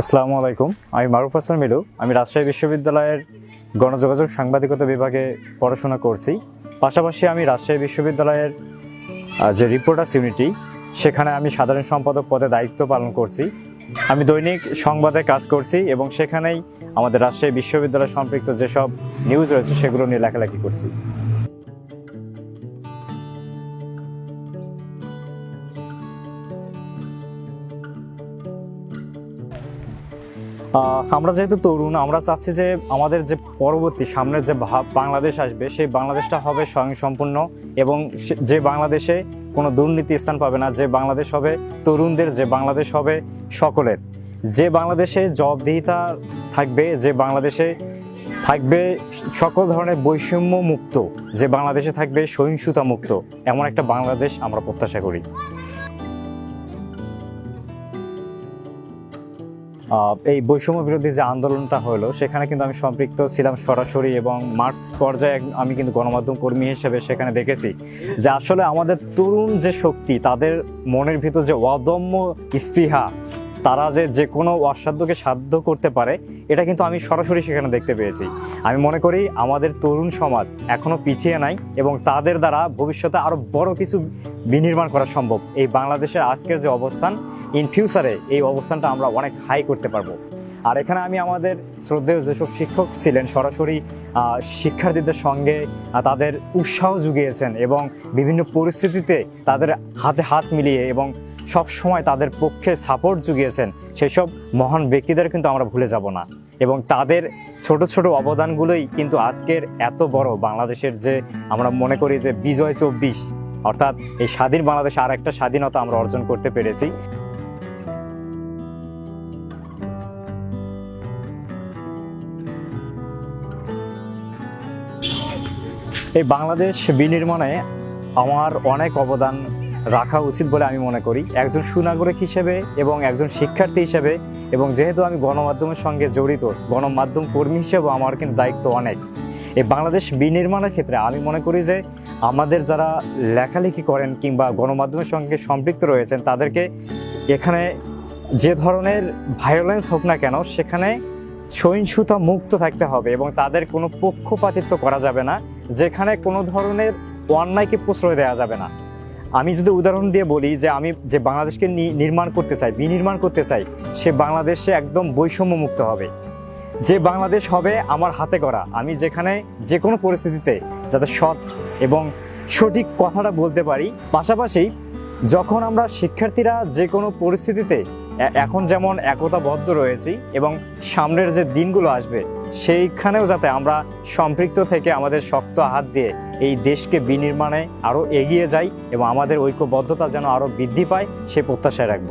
আসসালামু আলাইকুম। আমি মারুফ হাসান মিলু। আমি রাজশাহী বিশ্ববিদ্যালয়ের গণযোগাযোগ সাংবাদিকতা বিভাগে পড়াশোনা করছি। পাশাপাশি আমি রাজশাহী বিশ্ববিদ্যালয়ের যে রিপোর্টার্স ইউনিটি সেখানে আমি সাধারণ সম্পাদক পদে দায়িত্ব পালন করছি। আমি দৈনিক সংবাদে কাজ করছি এবং সেখানেই আমাদের রাজশাহী বিশ্ববিদ্যালয় সম্পৃক্ত যেসব নিউজ রয়েছে সেগুলো নিয়ে লেখালেখি করছি। আমরা যেহেতু তরুণ, আমরা চাচ্ছি যে আমাদের যে পরবর্তী সামনের যে বাংলাদেশ আসবে, সেই বাংলাদেশটা হবে স্বয়ংসম্পূর্ণ এবং যে বাংলাদেশে কোনো দুর্নীতি স্থান পাবে না, যে বাংলাদেশ হবে তরুণদের, যে বাংলাদেশ হবে সকলের। যে বাংলাদেশে জবাবদিহিতা থাকবে, যে বাংলাদেশে থাকবে সকল ধরনের বৈষম্য মুক্ত যে বাংলাদেশে থাকবে সহিংসতা মুক্ত এমন একটা বাংলাদেশ আমরা প্রত্যাশা করি। এই বৈষম্য বিরোধী যে আন্দোলনটা হলো, সেখানে কিন্তু আমি সম্পৃক্ত ছিলাম সরাসরি এবং মার্চ পর্যায়ে আমি কিন্তু গণমাধ্যম কর্মী হিসেবে সেখানে দেখেছি যে আসলে আমাদের তরুণ যে শক্তি, তাদের মনের ভিতর যে অদম্য স্পৃহা তারা যে যে কোনো অসাধ্যকে সাধ্য করতে পারে, এটা কিন্তু আমি সরাসরি সেখানে দেখতে পেয়েছি। আমি মনে করি আমাদের তরুণ সমাজ এখনও পিছিয়ে নাই এবং তাদের দ্বারা ভবিষ্যতে আরও বড় কিছু বিনির্মাণ করা সম্ভব। এই বাংলাদেশের আজকের যে অবস্থান ইন ফিউচারে এই অবস্থানটা আমরা অনেক হাই করতে পারব। আর এখানে আমি আমাদের শ্রদ্ধেয় যেসব শিক্ষক ছিলেন, সরাসরি শিক্ষার্থীদের সঙ্গে তাদের উৎসাহ জুগিয়েছেন এবং বিভিন্ন পরিস্থিতিতে তাদের হাতে হাত মিলিয়ে এবং সব সময় তাদের পক্ষে সাপোর্ট জুগিয়েছেন, সেসব মহান ব্যক্তিদের কিন্তু আমরা ভুলে যাব না। এবং তাদের ছোট ছোট অবদানগুলোই কিন্তু আজকের এত বড় বাংলাদেশের যে আমরা মনে করি যে বিজয় চব্বিশ, অর্থাৎ এই স্বাধীন বাংলাদেশে আর একটা স্বাধীনতা আমরা অর্জন করতে পেরেছি। এই বাংলাদেশ বিনির্মাণে আমার অনেক অবদান রাখা উচিত বলে আমি মনে করি। একজন সুনাগরিক হিসেবে এবং একজন শিক্ষার্থী হিসেবে এবং যেহেতু আমি গণমাধ্যমের সঙ্গে জড়িত, গণমাধ্যম কর্মী হিসেবেও আমার কিন্তু দায়িত্ব অনেক। এই বাংলাদেশ বিনির্মাণের ক্ষেত্রে আমি মনে করি যে আমাদের যারা লেখালেখি করেন কিংবা গণমাধ্যমের সঙ্গে সম্পৃক্ত রয়েছেন, তাদেরকে এখানে যে ধরনের ভায়োলেন্স হোক না কেন, সেখানে সহিংসতা মুক্ত থাকতে হবে এবং তাদের কোনো পক্ষপাতিত্ব করা যাবে না, যেখানে কোনো ধরনের অন্যায়কে প্রশ্রয় দেওয়া যাবে না। আমি যদি উদাহরণ দিয়ে বলি যে আমি যে বাংলাদেশকে নির্মাণ করতে চাই, বিনির্মাণ করতে চাই, সে বাংলাদেশে একদম বৈষম্য মুক্ত হবে। যে বাংলাদেশ হবে আমার হাতে করা আমি যেখানে যে কোনো পরিস্থিতিতে যাতে সৎ এবং সঠিক কথাটা বলতে পারি। পাশাপাশি যখন আমরা শিক্ষার্থীরা যে কোনো পরিস্থিতিতে এখন যেমন একতাবদ্ধ রয়েছি এবং সামনের যে দিনগুলো আসবে, সেইখানেও যাতে আমরা সম্পৃক্ত থেকে আমাদের শক্ত হাত দিয়ে এই দেশকে বিনির্মাণে আরও এগিয়ে যাই এবং আমাদের ঐক্যবদ্ধতা যেন আরও বৃদ্ধি পায়, সে প্রত্যাশায় রাখব।